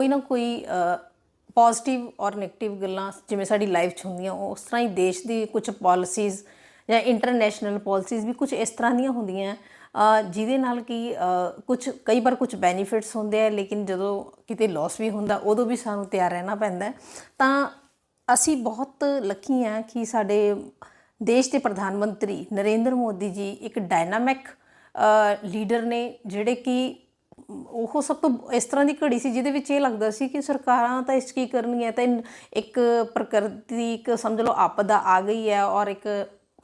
ਕੋਈ ਨਾ ਕੋਈ ਪੋਜ਼ਿਟਿਵ ਔਰ 네ਗੇਟਿਵ ਗੱਲਾਂ ਜਿਵੇਂ ਸਾਡੀ ਲਾਈਫ 'ਚ ਹੁੰਦੀਆਂ, ਉਹ ਉਸ ਤਰ੍ਹਾਂ ਹੀ ਦੇਸ਼ ਦੀ ਕੁਝ ਪਾਲਿਸੀਜ਼ ਜਾਂ ਇੰਟਰਨੈਸ਼ਨਲ ਪਾਲਿਸੀਜ਼ ਵੀ ਕੁਝ ਇਸ ਤਰ੍ਹਾਂ ਦੀਆਂ ਹੁੰਦੀਆਂ। ਜਿਹਦੇ ਨਾਲ ਕਿ ਕੁਝ ਕਈ ਵਾਰ ਕੁਝ ਬੈਨੀਫਿਟਸ ਹੁੰਦੇ ਆ, ਲੇਕਿਨ ਜਦੋਂ ਕਿਤੇ ਲਾਸ ਵੀ ਹੁੰਦਾ, ਉਦੋਂ ਵੀ ਸਾਨੂੰ ਤਿਆਰ ਰਹਿਣਾ ਪੈਂਦਾ ਤਾਂ ਅਸੀਂ ਬਹੁਤ ਲੱਕੀ ਹਾਂ ਕਿ ਸਾਡੇ ਦੇਸ਼ ਦੇ ਪ੍ਰਧਾਨ ਮੰਤਰੀ ਨਰਿੰਦਰ ਮੋਦੀ ਜੀ ਇੱਕ ਡਾਇਨਾਮਿਕ ਲੀਡਰ ਨੇ, ਜਿਹੜੇ ਕਿ ਉਹ ਸਭ ਤੋਂ ਇਸ ਤਰ੍ਹਾਂ ਦੀ ਘੜੀ ਸੀ ਜਿਹਦੇ ਵਿੱਚ ਇਹ ਲੱਗਦਾ ਸੀ ਕਿ ਸਰਕਾਰਾਂ ਤਾਂ ਇਸ 'ਚ ਕੀ ਕਰਨਗੀਆਂ ਤਾਂ ਇਨ- ਇੱਕ ਪ੍ਰਕਿਰਤਿਕ ਸਮਝ ਲਓ ਆਪਦਾ ਆ ਗਈ ਹੈ ਔਰ ਇੱਕ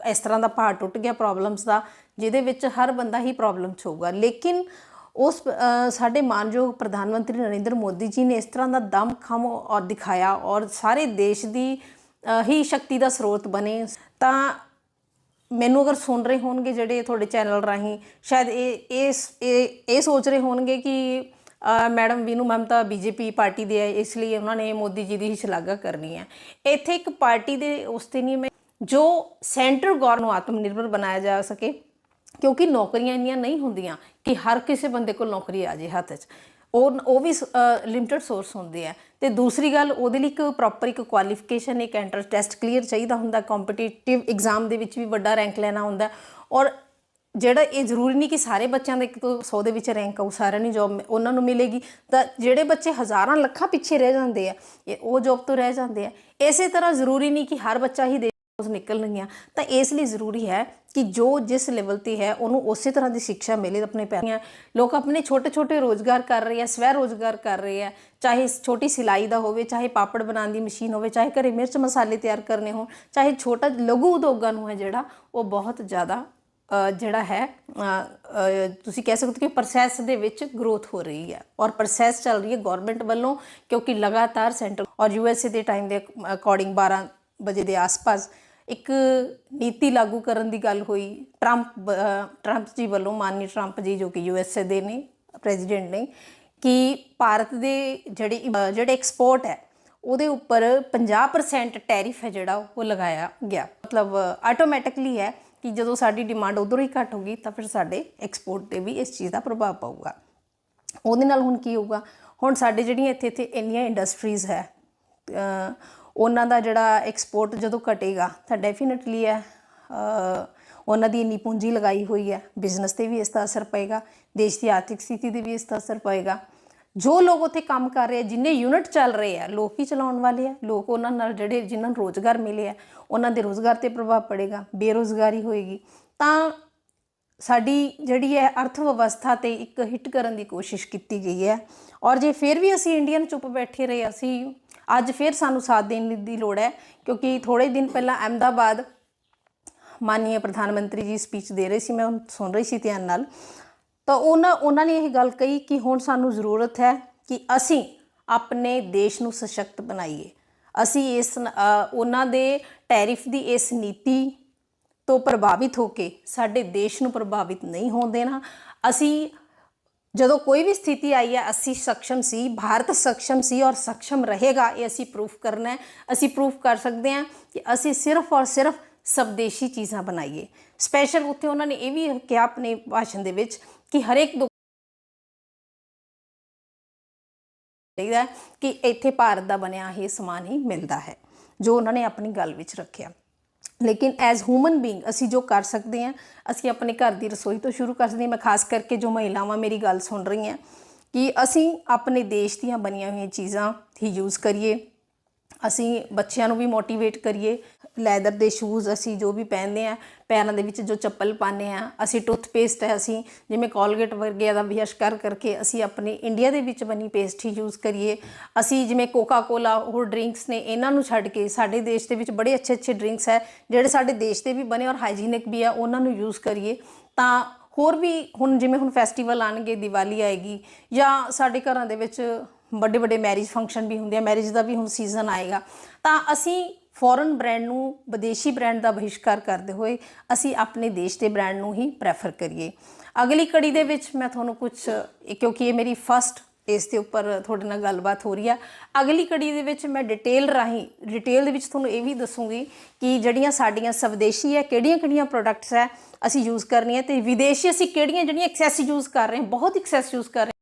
ਇਸ ਤਰ੍ਹਾਂ ਦਾ ਪਹਾੜ ਟੁੱਟ ਗਿਆ ਪ੍ਰੋਬਲਮਸ ਦਾ, ਜਿਹਦੇ ਵਿੱਚ ਹਰ ਬੰਦਾ ਹੀ ਪ੍ਰੋਬਲਮ ਹੋਊਗਾ। ਲੇਕਿਨ ਉਸ ਸਾਡੇ ਮਾਨਯੋਗ ਪ੍ਰਧਾਨ ਮੰਤਰੀ ਨਰਿੰਦਰ ਮੋਦੀ ਜੀ ਨੇ ਇਸ ਤਰ੍ਹਾਂ ਦਾ ਦਮ ਖਮ ਔਰ ਦਿਖਾਇਆ ਔਰ ਸਾਰੇ ਦੇਸ਼ ਦੀ ਹੀ ਸ਼ਕਤੀ ਦਾ ਸਰੋਤ ਬਣੇ। ਤਾਂ ਮੈਨੂੰ ਅਗਰ ਸੁਣ ਰਹੇ ਹੋਣਗੇ ਜਿਹੜੇ ਤੁਹਾਡੇ ਚੈਨਲ ਰਾਹੀਂ, ਸ਼ਾਇਦ ਇਹ ਇਸ ਇਹ ਸੋਚ ਰਹੇ ਹੋਣਗੇ ਕਿ madam Vinu Mamta BJP party ਦੇ ਹੈ ਇਸ ਲਈ ਉਹਨਾਂ ਨੇ ਮੋਦੀ ਜੀ ਦੀ ਹੀ ਸ਼ਲਾਘਾ ਕਰਨੀ ਹੈ। ਇੱਥੇ ਇੱਕ ਪਾਰਟੀ ਦੇ ਉਸ ਤੇ ਨਹੀਂ ਮੈਂ ਜੋ ਸੈਂਟਰ ਗੌਰ ਨੂੰ ਆਤਮ ਨਿਰਭਰ ਬਣਾਇਆ ਜਾ ਸਕੇ, ਕਿਉਂਕਿ ਨੌਕਰੀਆਂ ਇੰਨੀਆਂ ਨਹੀਂ ਹੁੰਦੀਆਂ ਕਿ ਹਰ ਕਿਸੇ ਬੰਦੇ ਕੋਲ ਨੌਕਰੀ ਆ ਜੇ ਹੱਥ 'ਚ। ਉਹ ਉਹ ਵੀ ਲਿਮਟਿਡ ਸੋਰਸ ਹੁੰਦੇ ਆ। ਤੇ ਦੂਸਰੀ ਗੱਲ, ਉਹਦੇ ਲਈ ਇੱਕ ਪ੍ਰੋਪਰ ਇੱਕ ਕੁਆਲੀਫਿਕੇਸ਼ਨ ਇੱਕ ਐਂਟਰੈਂਸ ਟੈਸਟ ਕਲੀਅਰ ਚਾਹੀਦਾ ਹੁੰਦਾ। ਕੰਪੀਟੀਟਿਵ ਐਗਜ਼ਾਮ ਦੇ ਵਿੱਚ ਵੀ ਵੱਡਾ ਰੈਂਕ ਲੈਣਾ ਹੁੰਦਾ। ਔਰ ਜਿਹੜਾ ਇਹ ਜ਼ਰੂਰੀ ਨਹੀਂ ਕਿ ਸਾਰੇ ਬੱਚਿਆਂ ਦਾ ਇੱਕ ਤੋਂ 100 ਦੇ ਵਿੱਚ ਰੈਂਕ ਆਉ ਸਾਰਿਆਂ ਨੂੰ ਜੌਬ ਉਹਨਾਂ ਨੂੰ ਮਿਲੇਗੀ। ਤਾਂ ਜਿਹੜੇ ਬੱਚੇ ਹਜ਼ਾਰਾਂ ਲੱਖਾਂ ਪਿੱਛੇ ਰਹਿ ਜਾਂਦੇ ਆ, ਇਹ ਉਹ ਜੌਬ ਤੋਂ ਰਹਿ ਜਾਂਦੇ ਆ। ਇਸੇ ਤਰ੍ਹਾਂ ਜ਼ਰੂਰੀ ਨਹੀਂ ਕਿ ਹਰ ਬੱਚਾ ਹੀ ਦੇ ਉਸ ਨਿਕਲਣਗੀਆਂ, ਤਾਂ ਇਸ ਲਈ ਜ਼ਰੂਰੀ ਹੈ ਕਿ ਜੋ ਜਿਸ ਲੈਵਲ ਤੇ ਹੈ, ਉਹਨੂੰ ਉਸੇ ਤਰ੍ਹਾਂ ਦੀ ਸਿੱਖਿਆ ਮਿਲੇ ਆਪਣੇ ਪੈਰੀਆਂ ਲੋਕ ਆਪਣੇ ਛੋਟੇ ਛੋਟੇ ਰੋਜ਼ਗਾਰ ਕਰ ਰਹੇ ਆ, ਸਵੈ ਰੋਜ਼ਗਾਰ ਕਰ ਰਹੇ ਆ, ਚਾਹੇ ਛੋਟੀ ਸਿਲਾਈ ਦਾ ਹੋਵੇ, ਚਾਹੇ ਪਾਪੜ ਬਣਾਉਣ ਦੀ ਮਸ਼ੀਨ ਹੋਵੇ, ਚਾਹੇ ਘਰੇ ਮਿਰਚ ਮਸਾਲੇ ਤਿਆਰ ਕਰਨੇ ਹੋਣ, ਚਾਹੇ ਛੋਟਾ ਲਘੂ ਉਦਯੋਗਾਂ ਨੂੰ ਹੈ ਜਿਹੜਾ, ਉਹ ਬਹੁਤ ਜ਼ਿਆਦਾ ਜਿਹੜਾ ਹੈ ਤੁਸੀਂ ਕਹਿ ਸਕਦੇ ਹੋ ਕਿ ਪ੍ਰੋਸੈਸ ਦੇ ਵਿੱਚ ਗਰੋਥ ਹੋ ਰਹੀ ਹੈ ਔਰ ਪ੍ਰੋਸੈਸ ਚੱਲ ਰਹੀ ਹੈ ਗਵਰਨਮੈਂਟ ਵੱਲੋਂ, ਕਿਉਂਕਿ ਲਗਾਤਾਰ ਸੈਂਟਰ ਔਰ ਯੂਐਸਏ ਦੇ ਟਾਈਮ ਦੇ ਅਕੋਰਡਿੰਗ 12 ਵਜੇ ਦੇ ਆਸ-ਪਾਸ ਇੱਕ ਨੀਤੀ ਲਾਗੂ ਕਰਨ ਦੀ ਗੱਲ ਹੋਈ। ਟਰੰਪ ਟਰੰਪ ਜੀ ਵੱਲੋਂ ਮਾਨਨੀ ਟਰੰਪ ਜੀ ਜੋ ਕਿ ਯੂਐਸਏ ਦੇ ਨੇ ਪ੍ਰੈਜ਼ੀਡੈਂਟ ਨੇ, ਕਿ ਭਾਰਤ ਦੇ ਜਿਹੜੀ ਜਿਹੜੇ ਐਕਸਪੋਰਟ ਹੈ, ਉਹਦੇ ਉੱਪਰ 50% ਟੈਰਿਫ ਹੈ ਜਿਹੜਾ ਉਹ ਲਗਾਇਆ ਗਿਆ। ਮਤਲਬ ਆਟੋਮੈਟਿਕਲੀ ਹੈ ਕਿ ਜਦੋਂ ਸਾਡੀ ਡਿਮਾਂਡ ਉਧਰੋਂ ਹੀ ਘਟ ਹੋਗੀ ਤਾਂ ਫਿਰ ਸਾਡੇ ਐਕਸਪੋਰਟ ਤੇ ਵੀ ਇਸ ਚੀਜ਼ ਦਾ ਪ੍ਰਭਾਵ ਪਊਗਾ। ਉਹਦੇ ਨਾਲ ਹੁਣ ਕੀ ਹੋਊਗਾ? ਹੁਣ ਸਾਡੇ ਜਿਹੜੀਆਂ ਇੱਥੇ ਇੱਥੇ ਇੰਨੀਆਂ ਇੰਡਸਟਰੀਜ਼ ਹੈ ਉਹਨਾਂ ਦਾ ਜਿਹੜਾ ਐਕਸਪੋਰਟ ਜਦੋਂ ਘਟੇਗਾ, ਤਾਂ ਡੈਫੀਨਿਟਲੀ ਹੈ ਉਹਨਾਂ ਦੀ ਇੰਨੀ ਪੂੰਜੀ ਲਗਾਈ ਹੋਈ ਹੈ। ਬਿਜ਼ਨਸ ਤੇ ਵੀ ਇਸ ਦਾ ਅਸਰ ਪਏਗਾ, ਦੇਸ਼ ਦੀ ਆਰਥਿਕ ਸਥਿਤੀ ਤੇ ਵੀ ਇਸ ਦਾ ਅਸਰ ਪਏਗਾ। ਜੋ ਲੋਕ ਉੱਥੇ ਕੰਮ ਕਰ ਰਹੇ ਆ, ਜਿੰਨੇ ਯੂਨਿਟ ਚੱਲ ਰਹੇ ਆ, ਲੋਕ ਹੀ ਚਲਾਉਣ ਵਾਲੇ ਆ। ਲੋਕ ਉਹਨਾਂ ਨਾਲ ਜਿਹੜੇ ਜਿਨ੍ਹਾਂ ਨੂੰ ਰੋਜ਼ਗਾਰ ਮਿਲੇ ਆ, ਉਹਨਾਂ ਦੇ ਰੋਜ਼ਗਾਰ ਤੇ ਪ੍ਰਭਾਵ ਪੜੇਗਾ, ਬੇਰੋਜ਼ਗਾਰੀ ਹੋਏਗੀ। ਤਾਂ ਸਾਡੀ ਜਿਹੜੀ ਹੈ ਅਰਥ ਵਿਵਸਥਾ ਤੇ ਇੱਕ ਹਿੱਟ ਕਰਨ ਦੀ ਕੋਸ਼ਿਸ਼ ਕੀਤੀ ਗਈ ਹੈ। ਔਰ ਜੇ ਫਿਰ ਵੀ ਅਸੀਂ ਇੰਡੀਅਨ ਚੁੱਪ ਬੈਠੇ ਰਹੇ, ਅਸੀਂ ਅੱਜ ਫਿਰ ਸਾਨੂੰ ਸਾਥ ਦੇਣ ਦੀ ਲੋੜ ਹੈ, ਕਿਉਂਕਿ ਥੋੜੇ ਦਿਨ ਪਹਿਲਾਂ ਅਹਿਮਦਾਬਾਦ ਮਾਨਨੀय ਪ੍ਰਧਾਨ ਮੰਤਰੀ ਜੀ ਸਪੀਚ ਦੇ ਰਹੇ ਸੀ, ਮੈਂ ਉਹ ਸੁਣ ਰਹੀ ਸੀ ਧਿਆਨ ਨਾਲ। ਤਾਂ ਉਹਨਾਂ ਉਹਨਾਂ ਨੇ ਇਹ ਗੱਲ ਕਹੀ ਕਿ ਹੁਣ ਸਾਨੂੰ ਜ਼ਰੂਰਤ ਹੈ ਕਿ ਅਸੀਂ ਆਪਣੇ ਦੇਸ਼ ਨੂੰ ਸਸ਼ਕਤ ਬਣਾਈਏ। ਅਸੀਂ ਇਸ ਉਹਨਾਂ ਦੇ ਟੈਰਿਫ ਦੀ ਇਸ ਨੀਤੀ ਤੋਂ ਪ੍ਰਭਾਵਿਤ ਹੋ ਕੇ ਸਾਡੇ ਦੇਸ਼ ਨੂੰ ਪ੍ਰਭਾਵਿਤ ਨਹੀਂ ਹੋਣ ਦੇਣਾ। ਅਸੀਂ ਜਦੋਂ ਕੋਈ ਵੀ ਸਥਿਤੀ ਆਈ ਹੈ, ਅਸੀਂ ਸક્ષਮ ਸੀ, ਭਾਰਤ ਸક્ષਮ ਸੀ ਔਰ ਸક્ષਮ ਰਹੇਗਾ, ਇਹ ਅਸੀਂ ਪ੍ਰੂਫ ਕਰਨਾ ਹੈ। ਅਸੀਂ ਪ੍ਰੂਫ ਕਰ ਸਕਦੇ ਹਾਂ ਕਿ ਅਸੀਂ ਸਿਰਫ ਔਰ ਸਿਰਫ ਸਵਦੇਸ਼ੀ ਚੀਜ਼ਾਂ ਬਣਾਈਏ। ਸਪੈਸ਼ਲ ਉੱਥੇ ਉਹਨਾਂ ਨੇ ਇਹ ਵੀ ਕਿਹਾ ਆਪਣੇ ਭਾਸ਼ਣ ਦੇ ਵਿੱਚ ਕਿ ਹਰੇਕ ਚਾਹੀਦਾ ਕਿ ਇੱਥੇ ਭਾਰਤ ਦਾ ਬਣਿਆ ਇਹ ਸਮਾਨ ਹੀ ਮਿਲਦਾ ਹੈ, ਜੋ ਉਹਨਾਂ ਨੇ ਆਪਣੀ ਗੱਲ ਵਿੱਚ ਰੱਖਿਆ। ਲੇਕਿਨ ਐਜ਼ ਹਿਊਮਨ ਬੀਇੰਗ ਅਸੀਂ ਜੋ ਕਰ ਸਕਦੇ ਹਾਂ, ਅਸੀਂ ਆਪਣੇ ਘਰ ਦੀ ਰਸੋਈ ਤੋਂ ਸ਼ੁਰੂ ਕਰ ਸਕਦੇ ਹਾਂ। ਮੈਂ ਖਾਸ ਕਰਕੇ ਜੋ ਮਹਿਲਾਵਾਂ ਮੇਰੀ ਗੱਲ ਸੁਣ ਰਹੀਆਂ ਕਿ ਅਸੀਂ ਆਪਣੇ ਦੇਸ਼ ਦੀਆਂ ਬਣੀਆਂ ਹੋਈਆਂ ਚੀਜ਼ਾਂ ਹੀ ਯੂਜ਼ ਕਰੀਏ। ਅਸੀਂ ਬੱਚਿਆਂ ਨੂੰ ਵੀ ਮੋਟੀਵੇਟ ਕਰੀਏ। ਲੈਦਰ ਦੇ ਸ਼ੂਜ਼ ਅਸੀਂ ਜੋ ਵੀ ਪਹਿਨਦੇ ਆ ਪੈਰਾਂ ਦੇ ਵਿੱਚ ਜੋ ਚੱਪਲ ਪਾਉਂਦੇ ਆ ਅਸੀਂ ਟੂਥਪੇਸਟ ਹੈ ਅਸੀਂ, ਜਿਵੇਂ ਕੋਲਗੇਟ ਵਰਗੇ ਦਾ ਵਿਸ਼ਕਾਰ ਕਰਕੇ ਅਸੀਂ ਆਪਣੇ ਇੰਡੀਆ ਦੇ ਵਿੱਚ ਬਣੀ ਪੇਸਟ ਹੀ ਯੂਜ਼ ਕਰੀਏ। ਅਸੀਂ ਜਿਵੇਂ ਕੋਕਾ ਕੋਲਾ ਹੋਰ ਡਰਿੰਕਸ ਨੇ, ਇਹਨਾਂ ਨੂੰ ਛੱਡ ਕੇ ਸਾਡੇ ਦੇਸ਼ ਦੇ ਵਿੱਚ ਬੜੇ ਅੱਛੇ ਅੱਛੇ ਡਰਿੰਕਸ ਹੈ, ਜਿਹੜੇ ਸਾਡੇ ਦੇਸ਼ ਦੇ ਵੀ ਬਣੇ ਔਰ ਹਾਈਜੀਨਿਕ ਵੀ ਆ ਉਹਨਾਂ ਨੂੰ ਯੂਜ਼ ਕਰੀਏ। ਤਾਂ ਹੋਰ ਵੀ ਹੁਣ ਜਿਵੇਂ ਹੁਣ ਫੈਸਟੀਵਲ ਆਣਗੇ ਦੀਵਾਲੀ ਆਏਗੀ ਜਾਂ ਸਾਡੇ ਘਰਾਂ ਦੇ ਵਿੱਚ ਵੱਡੇ ਵੱਡੇ ਮੈਰਿਜ ਫੰਕਸ਼ਨ ਵੀ ਹੁੰਦੇ ਆ ਮੈਰਿਜ ਦਾ ਵੀ ਹੁਣ ਸੀਜ਼ਨ ਆਏਗਾ। ਤਾਂ ਅਸੀਂ ਫੋਰਨ ਬ੍ਰਾਂਡ ਨੂੰ ਵਿਦੇਸ਼ੀ ਬ੍ਰਾਂਡ ਦਾ ਬਹਿਸ਼ਕਾਰ ਕਰਦੇ ਹੋਏ ਅਸੀਂ ਆਪਣੇ ਦੇਸ਼ ਦੇ ਬ੍ਰਾਂਡ ਨੂੰ ਹੀ ਪ੍ਰੈਫਰ ਕਰੀਏ। ਅਗਲੀ ਕੜੀ ਦੇ ਵਿੱਚ ਮੈਂ ਤੁਹਾਨੂੰ ਕੁਝ ਕਿਉਂਕਿ ਇਹ ਮੇਰੀ ਫਸਟ ਇਸ ਦੇ ਉੱਪਰ ਤੁਹਾਡੇ ਨਾਲ ਗੱਲਬਾਤ ਹੋ ਰਹੀ ਆ। ਅਗਲੀ ਕੜੀ ਦੇ ਵਿੱਚ ਮੈਂ ਡਿਟੇਲ ਰਾਹੀਂ ਡਿਟੇਲ ਦੇ ਵਿੱਚ ਤੁਹਾਨੂੰ ਇਹ ਵੀ ਦੱਸੂਗੀ ਕਿ ਜਿਹੜੀਆਂ ਸਾਡੀਆਂ ਸਵਦੇਸ਼ੀ ਹੈ ਕਿਹੜੀਆਂ-ਕਿਹੜੀਆਂ ਪ੍ਰੋਡਕਟਸ ਹੈ ਅਸੀਂ ਯੂਜ਼ ਕਰਨੀਆਂ ਤੇ ਵਿਦੇਸ਼ੀ ਅਸੀਂ ਕਿਹੜੀਆਂ ਜਿਹੜੀਆਂ ਐਕਸੈਸ ਯੂਜ਼ ਕਰ ਰਹੇ ਹਾਂ, ਬਹੁਤ ਐਕਸੈਸ ਯੂਜ਼ ਕਰ ਰਹੇ